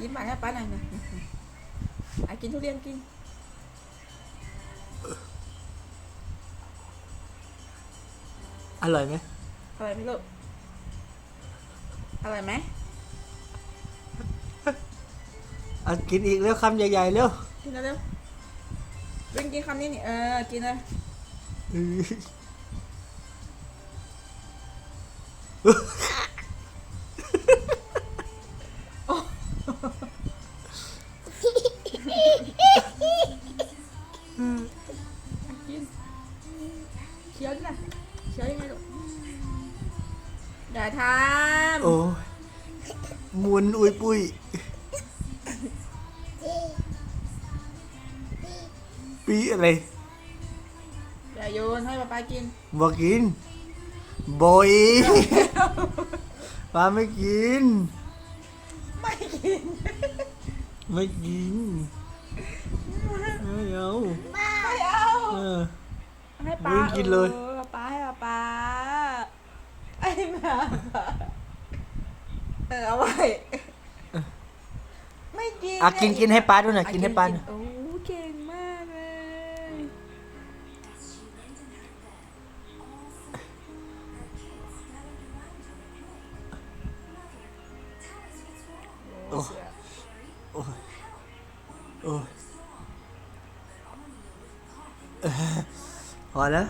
ยิ้มหวานให้ป้าหน่อยนะอะกินทุเรียนกิน อร่อยไหมอร่อยไหมลูกอร่อยไหมเอากินอีกแล้วคำใหญ่ๆเร็วกินแล้วเร็ววิ่งกินคำนี้นี่เออ กินเลยอื้อ เคี้ยวดินะเคี้ยวยังไงลูกอย่าทโอ้ยมวนอุ้ยปุ้ยปีอะไรำอย่าโยนให้ป้าป้ากินบอกกินบอยป้าไม่กิน ไม่กิน ไม่กิน ไม่เอาไม่เอาเออ ให้ป้าไม่กินเลย ออป้าให้ป้าป้าไอ้หมาเออเอาไว้ไม่กินอะกินกินให้ป้าด้วยหน่อยกินให้ป้าหน่อยโอ้เก่งมากเลยโอ้โอ้ยโอ้ Olha.